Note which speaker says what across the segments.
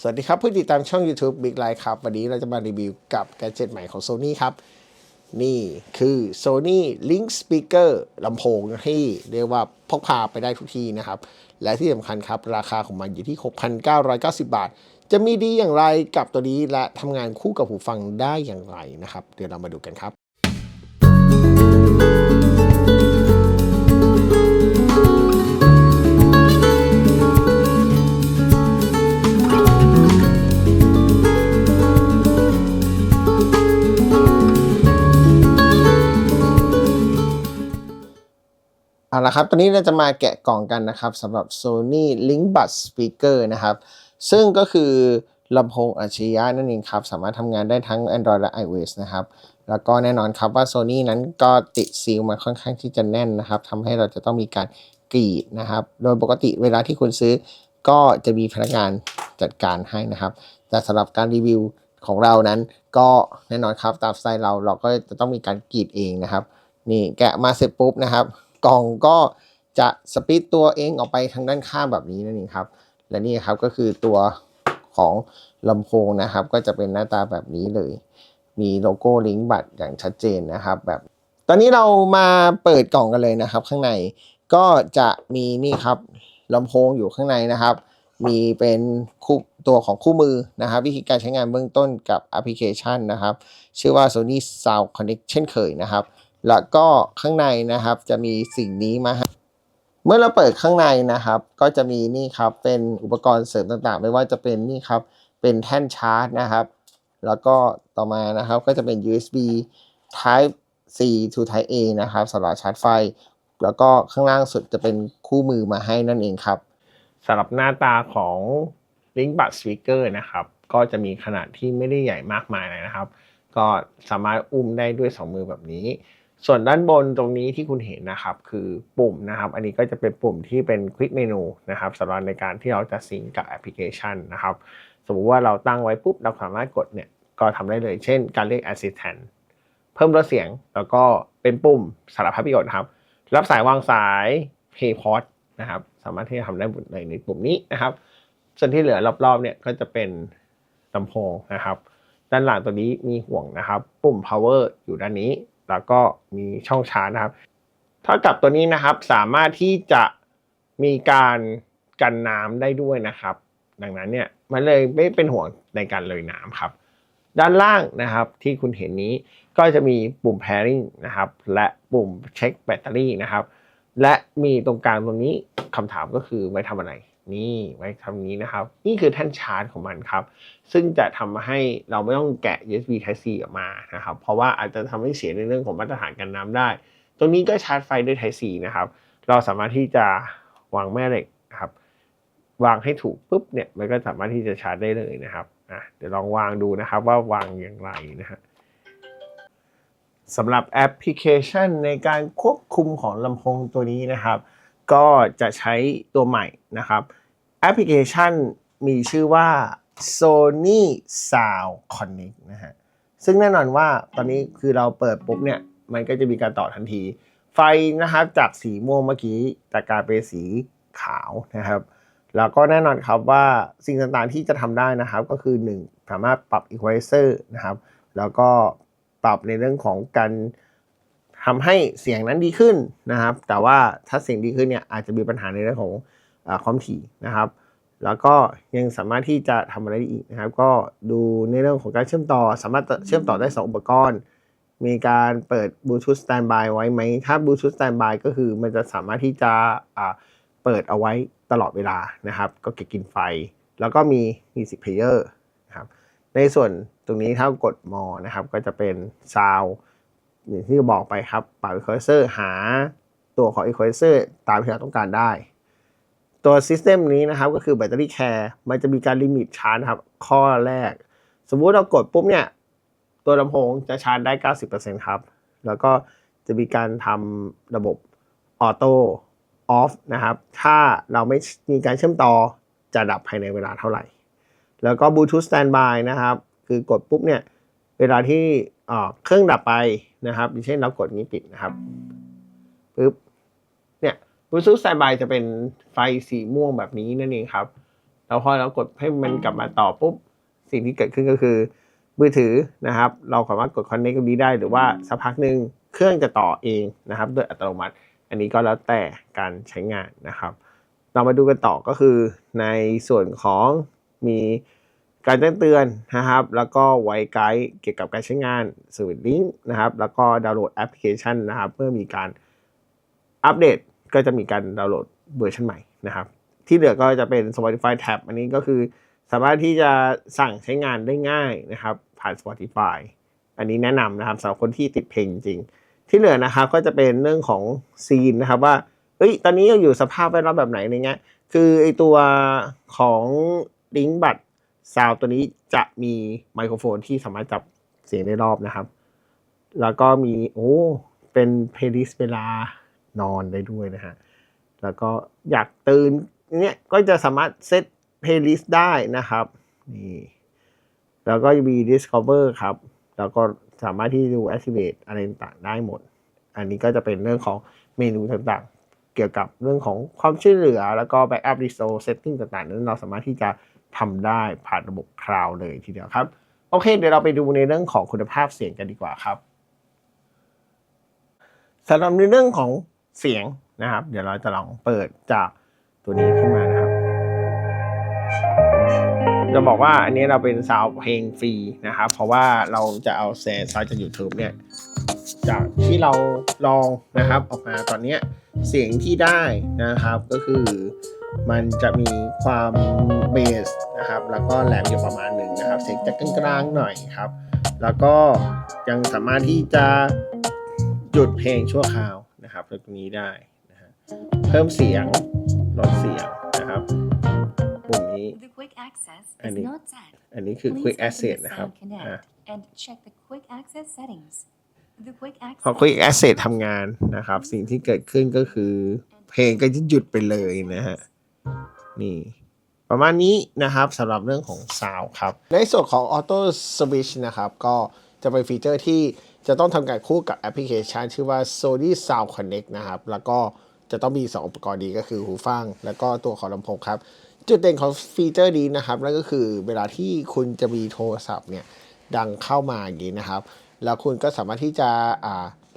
Speaker 1: สวัสดีครับ ผู้ติดตามช่อง YouTube Big Light ครับ วันนี้เราจะมารีวิวกับแกดเจิตใหม่ของ Sony ครับ นี่คือ Sony Link Speaker ลำโพงที่เรียกว่าพกพาไปได้ทุกที่นะครับ และที่สำคัญครับ ราคาของมันอยู่ที่ 6,990 บาท จะมีดีอย่างไรกับตัวนี้และทำงานคู่กับหูฟังได้อย่างไรนะครับ เดี๋ยวเรามาดูกันครับ ละครับ ตอนนี้เราจะมาแกะกล่องกันนะครับสำหรับ Sony Link Buds Speaker นะครับ ซึ่งก็คือลำโพงอัจฉริยะนั่นเองครับ สามารถทำงานได้ทั้ง Android และ iOS นะครับ แล้วก็แน่นอนครับว่า Sony นั้นก็ติดซีลมาค่อนข้างที่จะแน่นนะครับทำให้เราจะต้องมีการกรีดนะครับ โดยปกติเวลาที่คุณซื้อก็จะมีพนักงานจัดการให้นะครับ แต่สำหรับการรีวิวของเรานั้น ก็แน่นอนครับตามสไตล์เราเราก็จะต้องมีการกรีดเองนะครับ นี่แกะมาเสร็จปุ๊บนะครับ กล่องก็จะสปริตตัวเองออกไปทางด้านข้างแบบนี้นั่นเองครับ และนี่ครับก็คือตัวของลำโพงนะครับ ก็จะเป็นหน้าตาแบบนี้เลย มีโลโก้ลิงก์บัตรอย่างชัดเจนนะครับ แบบ ตอนนี้เรามาเปิดกล่องกันเลยนะครับ ข้างในก็จะมีนี่ครับลำโพงอยู่ข้างในนะครับ มีเป็นคู่ตัวของคู่มือนะครับ วิธีการใช้งานเบื้องต้นกับแอปพลิเคชันนะครับ ชื่อว่า Sony Sound Connect เช่นเคยนะครับ แล้วก็ข้างในนะครับจะมีสิ่งนี้มาเมื่อเราเปิดข้างในนะครับ ก็จะมีนี่ครับเป็นอุปกรณ์เสริมต่างๆ ไม่ว่าจะเป็นนี่ครับเป็นแท่นชาร์จนะครับ แล้วก็ต่อมานะครับก็จะเป็น USB Type C to Type A นะครับสำหรับชาร์จไฟ แล้วก็ข้างล่างสุดจะเป็นคู่มือมาให้นั่นเองครับสำหรับหน้าตาของ Link Bud Speaker นะครับ ก็จะมีขนาดที่ไม่ได้ใหญ่มากมายเลยนะครับ ก็สามารถอุ้มได้ด้วย 2 มือแบบนี้ ส่วนด้านบนตรงนี้ที่คุณเห็นนะครับ คือปุ่มนะครับ อันนี้ก็จะเป็นปุ่มที่เป็น Quick Menu นะครับสำหรับในการที่เราจะซิงกับแอปพลิเคชันนะครับ สมมุติว่าเราตั้งไว้ปุ๊บ เราสามารถกดเนี่ยก็ทำได้เลยเช่น การเรียก Assistant เพิ่มลดเสียงแล้วก็เป็นปุ่มสารพัดประโยชน์ครับ รับสายวางสาย Pay p o d นะครับ สามารถที่จะทำได้หมดเลยในปุ่มนี้นะครับ ส่วนที่เหลือรอบๆเนี่ยก็จะเป็นลำโพงนะครับ ด้านหลังตัวนี้มีห่วงนะครับ ปุ่ม power อยู่ด้านนี้ แล้วก็มีช่องชาร์จนะครับ เท่ากับตัวนี้นะครับสามารถที่จะมีการกันน้ำได้ด้วยนะครับ ดังนั้นเนี่ยมันเลยไม่เป็นห่วงในการเลยน้ำครับ ด้านล่างนะครับที่คุณเห็นนี้ก็จะมีปุ่ม pairing นะครับ และปุ่มเช็คแบตเตอรี่นะครับ และมีตรงกลางตรงนี้คำถามก็คือไว้ทำอะไร นี่ไว้ทำนี้นะครับ นี่คือแท่นชาร์จของมันครับ ซึ่งจะทำให้เราไม่ต้องแกะ USB Type C ออกมานะครับ เพราะว่าอาจจะทำให้เสียในเรื่องของมาตรฐานกันน้ำได้ ตรงนี้ก็ชาร์จไฟด้วย Type C นะครับ เราสามารถที่จะวางแม่เหล็กนะครับ วางให้ถูกปุ๊บเนี่ยมันก็สามารถที่จะชาร์จได้เลยนะครับอะเดี๋ยวลองวางดูนะครับว่าวางอย่างไรนะฮะสำหรับแอปพลิเคชันในการควบคุมของลำโพงตัวนี้นะครับ ก็จะใช้ตัวใหม่นะครับแอปพลิเคชันมีชื่อว่า Sony Sound Connect นะฮะซึ่งแน่นอนว่าตอนนี้คือเราเปิดปุ๊บเนี่ย มันก็จะมีการต่อทันที ไฟนะครับจากสีม่วงเมื่อกี้จะกลายเป็นสีขาวนะครับ แล้วก็แน่นอนครับว่าสิ่งต่างๆที่จะทำได้นะครับ ก็คือ 1 สามารถปรับ equalizer นะครับ แล้วก็ปรับในเรื่องของการ ทำให้เสียงนั้นดีขึ้นนะครับ แต่ว่าถ้าเสียงดีขึ้นเนี่ยอาจจะมีปัญหาในเรื่องของอความถี่นะครับ แล้วก็ยังสามารถที่จะทำอะไรได้อีกนะครับ ก็ดูในเรื่องของการเชื่อมต่อ สามารถเชื่อมต่อได้ 2 อุปกรณ์ มีการเปิด Bluetooth Standby ไว้ไหม ถ้า Bluetooth Standby ก็คือมันจะสามารถที่จะเปิดเอาไว้ตลอดเวลานะครับ ก็เก็บกินไฟ แล้วก็มี Music Player นะครับ ในส่วนตรงนี้ถ้ากดมอนะครับก็จะเป็น Sound อย่างที่บอกไปครับปรับ Equalizer หาตัวของ Equalizer ตามที่เราต้องการได้ ตัวซิสเต็มนี้นะครับก็คือแบตเตอรี่แคร์มันจะมีการลิมิตชาร์จนครับ ข้อแรก สมมุติเรากดปุ๊บเนี่ยตัวลำโพงจะชาร์จได้ 90%ครับ แล้วก็จะมีการทำระบบออโต้ออฟนะครับ ถ้าเราไม่มีการเชื่อมต่อจะดับภายในเวลาเท่าไหร่ แล้วก็ Bluetooth Standby นะครับ คือกดปุ๊บเนี่ย เวลาที่เครื่องดับไป นะครับอย่างเช่นเรากดนี้ปิดนะครับปุ๊บเนี่ย Bluetooth Standby จะเป็นไฟสีม่วงแบบนี้นั่นเองครับ แล้วพอเรากดให้มันกลับมาต่อปุ๊บ สิ่งที่เกิดขึ้นก็คือ มือถือนะครับ เราสามารถกด connect กับนี้ได้ หรือว่าสักพักหนึ่งเครื่องจะต่อเองนะครับโดยอัตโนมัติ อันนี้ก็แล้วแต่การใช้งานนะครับ เรามาดูกันต่อก็คือในส่วนของมี การแจ้งเตือนนะครับ แล้วก็ไว้ไกด์เกี่ยวกับการใช้งานสวิตลิงก์นะครับ แล้วก็ดาวน์โหลดแอปพลิเคชันนะครับ เมื่อมีการอัปเดตก็จะมีการดาวน์โหลดเวอร์ชันใหม่นะครับ ที่เหลือก็จะเป็น Spotify Tab อันนี้ก็คือสามารถที่จะสั่งใช้งานได้ง่ายนะครับ ผ่าน Spotify อันนี้แนะนำนะครับสำหรับคนที่ติดเพลงจริง ที่เหลือนะครับก็จะเป็นเรื่องของซีนนะครับว่าเอ้ยตอนนี้เราอยู่สภาพแวดล้อมแบบไหนอะไรเงี้ยคือไอตัวของลิงก์บัตร ซาวตัวนี้จะมีไมโครโฟนที่สามารถจับเสียงได้รอบนะครับ แล้วก็มีโอ้เป็นเพลย์ลิสต์เวลานอนได้ด้วยนะฮะ แล้วก็อยากตื่นเนี่ยก็จะสามารถเซตเพลย์ลิสต์ได้นะครับนี่แล้วก็มี Discover ครับ แล้วก็สามารถที่ดู Activate อะไรต่างได้หมด อันนี้ก็จะเป็นเรื่องของเมนูต่าง เกี่ยวกับเรื่องของความช่วยเหลือ แล้วก็ Backup Restore Setting ต่างๆ นั้นเราสามารถที่จะทำได้ผ่านระบบคลาวด์เลยทีเดียวครับ โอเค เดี๋ยวเราไปดูในเรื่องของคุณภาพเสียงกันดีกว่าครับสำหรับในเรื่องของเสียงนะครับ เดี๋ยวเราจะลองเปิดจากตัวนี้ขึ้นมานะครับ จะบอกว่าอันนี้เราเป็นซาวด์เพลงฟรีนะครับ เพราะว่าเราจะเอาแซนซาวจาก YouTube เนี่ยจากที่เราลองนะครับออกมาตอนนี้ เสียงที่ได้นะครับ ก็คือมันจะมีความเบสนะครับ แล้วก็แหลมอยู่ประมาณหนึ่งนะครับ เสียงจะกลางๆหน่อยครับ แล้วก็ยังสามารถที่จะหยุดเพลงชั่วคราวนะครับตรงนี้ได้นะฮะเพิ่มเสียงลดเสียงนะครับปุ่มนี้
Speaker 2: The quick access is
Speaker 1: Any-
Speaker 2: not set.
Speaker 1: อันนี้คือ
Speaker 2: Please
Speaker 1: Quick
Speaker 2: open
Speaker 1: Asset
Speaker 2: the
Speaker 1: นะครับ
Speaker 2: Sound Connect
Speaker 1: อะ พอ Quick Asset ทำงานนะครับ สิ่งที่เกิดขึ้นก็คือเพลงก็จะหยุดไปเลยนะฮะ นี่ ประมาณนี้นะครับสำหรับเรื่องของ Sound ครับ ในส่วนของ Auto Switch นะครับ ก็จะเป็นฟีเจอร์ที่จะต้องทำการคู่กับแอปพลิเคชัน ชื่อว่า Sony Sound Connect นะครับ แล้วก็จะต้องมี 2 อุปกรณ์ดีก็คือหูฟัง แล้วก็ตัวของลำโพงครับ จุดเด่นของฟีเจอร์นี้นะครับนั่นก็คือเวลาที่คุณจะมีโทรศัพท์เนี่ยดังเข้ามาอย่างนี้นะครับ แล้วคุณก็สามารถที่จะ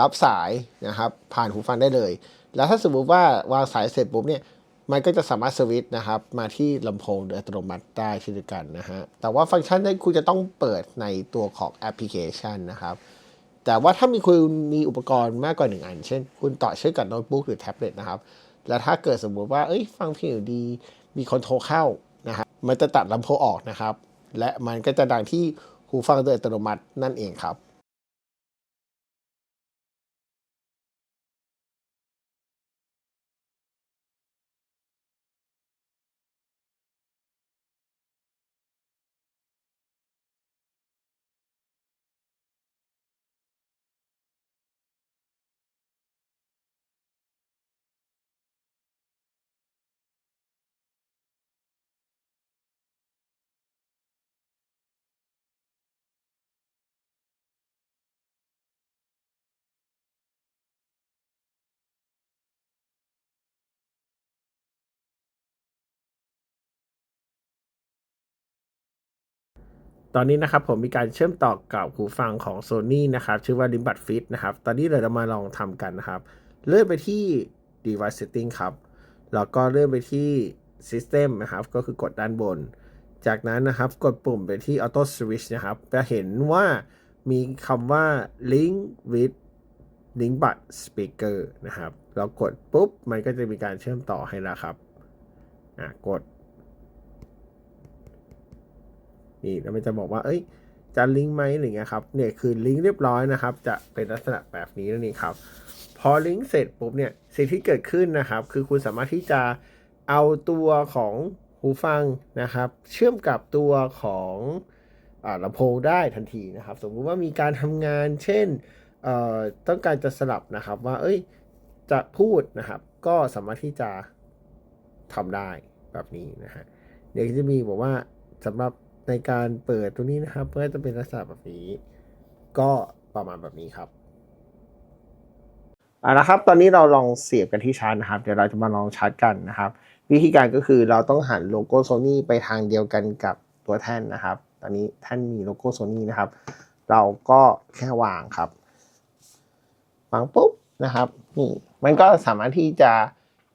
Speaker 1: รับสายนะครับผ่านหูฟังได้เลย แล้วถ้าสมมติว่าวางสายเสร็จปุ๊บเนี่ยมันก็จะสามารถสวิตช์นะครับมาที่ลำโพงโดยอัตโนมัติได้เช่นเดียวกันนะฮะแต่ว่าฟังก์ชันนั้คุณจะต้องเปิดในตัวของแอปพลิเคชันนะครับแต่ว่าถ้ามีคุณมีอุปกรณ์มากกว่าหนึ่งอัน เช่น คุณต่อเชื่อมกับโน้ตบุ๊กหรือแท็บเล็ตนะครับแล้วถ้าเกิดสมมติว่าเอ้ยฟังเพลงอยู่ดีมีคนโทรเข้านะครับมันจะตัดลำโพงออกนะครับ และมันก็จะดังที่หูฟังโดยอัตโนมัตินั่นเองครับ ตอนนี้นะครับผมมีการเชื่อมต่อกับหูฟังของ Sony นะครับ ชื่อว่า Limbat Fit นะครับ ตอนนี้เราจะมาลองทำกันนะครับ เลื่อนไปที่ Device Setting ครับ แล้วก็เลื่อนไปที่ System นะครับ ก็คือกดด้านบน จากนั้นนะครับกดปุ่มไปที่ Auto Switch นะครับ จะเห็นว่ามีคำว่า Link with Linkbud Speaker นะครับ เรากดปุ๊บ มันก็จะมีการเชื่อมต่อให้แล้วครับอะกด นี่แล้วมันจะบอกว่าเอ้ยจะลิงก์ไหมอะไรเงี้ยครับเนี่ยคือลิงก์เรียบร้อยนะครับ จะเป็นลักษณะแบบนี้นั่นเองครับ พอลิงก์เสร็จปุ๊บเนี่ยสิ่งที่เกิดขึ้นนะครับ คือคุณสามารถที่จะเอาตัวของหูฟังนะครับ เชื่อมกับตัวของอลำโพงได้ทันทีนะครับ สมมุติว่ามีการทำงาน เช่นเอ่อต้องการจะสลับนะครับว่า เอ้ยจะพูดนะครับ ก็สามารถที่จะทำได้แบบนี้นะฮะเดี๋ยวจะมีบอกว่าสำหรับ ในการเปิดตัวนี้นะครับก็จะเป็นลักษณะแบบนี้ ก็ประมาณแบบนี้ครับเอาละครับ ตอนนี้เราลองเสียบกันที่ชาร์จนะครับ เดี๋ยวเราจะมาลองชาร์จกันนะครับ วิธีการก็คือเราต้องหันโลโก้โซนี่ไปทางเดียวกันกับตัวแท่นนะครับ ตอนนี้แท่นมีโลโก้โซนี่นะครับ เราก็แค่วางครับ วางปุ๊บนะครับ นี่ มันก็สามารถที่จะ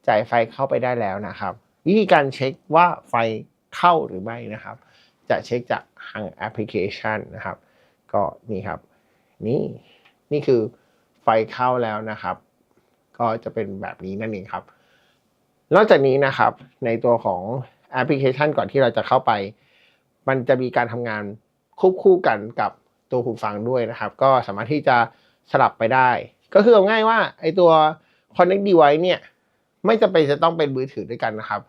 Speaker 1: จ่ายไฟเข้าไปได้แล้วนะครับ วิธีการเช็คว่าไฟเข้าหรือไม่นะครับ จะเช็คจากทางแอปพลิเคชันนะครับ ก็นี่ครับ นี่นี่คือไฟเข้าแล้วนะครับ ก็จะเป็นแบบนี้นั่นเองครับ นอกจากนี้นะครับในตัวของแอปพลิเคชันก่อนที่เราจะเข้าไป มันจะมีการทำงานควบคู่กันกับตัวหูฟังด้วยนะครับ ก็สามารถที่จะสลับไปได้ ก็คือเอาง่ายว่าไอตัว Connect Device เนี่ย ไม่จำเป็นจะต้องเป็นมือถือด้วยกันนะครับ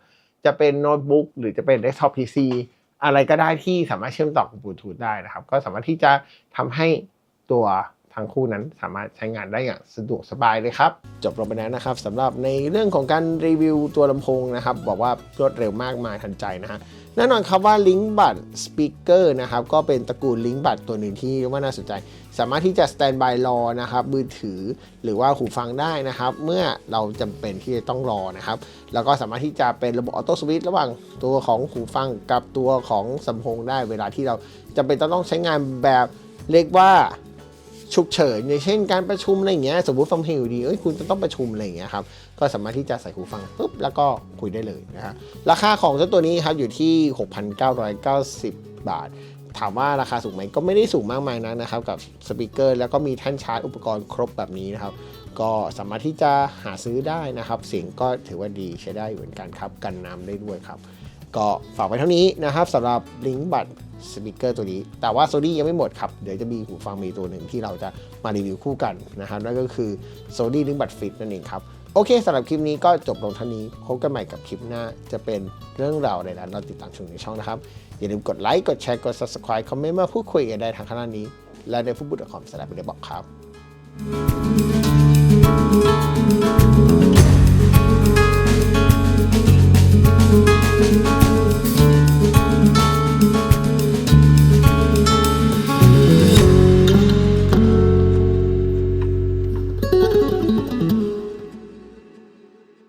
Speaker 1: จะเป็นโน้ตบุ๊กหรือจะเป็น desktop PC อะไรก็ได้ที่สามารถเชื่อมต่อกับบลูทูธได้นะครับ ก็สามารถที่จะทำให้ตัว ทั้งคู่นั้นสามารถใช้งานได้อย่างสะดวกสบายเลยครับจบลงไปแล้วนะครับสำหรับในเรื่องของการรีวิวตัวลำโพงนะครับบอกว่ารวดเร็วมากมายทันใจนะฮะแน่นอนครับว่า Link Bud Speaker นะครับก็เป็นตระกูล Link Bud ตัวหนึ่งที่ว่าน่าสนใจ สามารถที่จะ Standby รอนะครับมือถือหรือว่าหูฟังได้นะครับเมื่อเราจำเป็นที่จะต้องรอนะครับแล้วก็สามารถที่จะเป็นระบบออโต้สวิตช์ระหว่างตัวของหูฟังกับตัวของสำโพงได้เวลาที่เราจำเป็นต้องใช้งานแบบเรียกว่า ฉุกเฉินอย่างเช่นการประชุมอะไรอย่างเงี้ยสมมติฟังเพลงอยู่ดีเอ้ยคุณจะต้องประชุมอะไรอย่างเงี้ยครับก็สามารถที่จะใส่หูฟังปุ๊บแล้วก็คุยได้เลยนะฮะราคาของเจ้าตัวนี้ครับอยู่ที่ 6,990 บาท ถามว่าราคาสูงไหมก็ไม่ได้สูงมากมายนักนะครับกับสปีกเกอร์แล้วก็มีแท่นชาร์จอุปกรณ์ครบแบบนี้นะครับก็สามารถที่จะหาซื้อได้นะครับ เสียงก็ถือว่าดีใช้ได้เหมือนกันครับ กันน้ำได้ด้วยครับ ก็ฝากไว้เท่านี้นะครับสำหรับลิงก์บัตร สปีกเกอร์ตัวนี้ แต่ว่าโซนี่ยังไม่หมดครับ เดี๋ยวจะมีหูฟังมีตัวหนึ่งที่เราจะมารีวิวคู่กันนะครับนั่นก็คือ Sony ลิงบัตฟิตนั่นเองครับโอเคสำหรับคลิปนี้ก็จบลงเท่านี้พบกันใหม่กับคลิปหน้า จะเป็นเรื่องราวอะไรนั้นเราติดตามชมในช่องนะครับ อย่าลืมกดไลค์กดแชร์กด subscribe คอมเมนต์มาพูดคุยกันได้ทางข้างล่างนี้ และในฟุตบอลคอมสแลปไปได้บอกครับ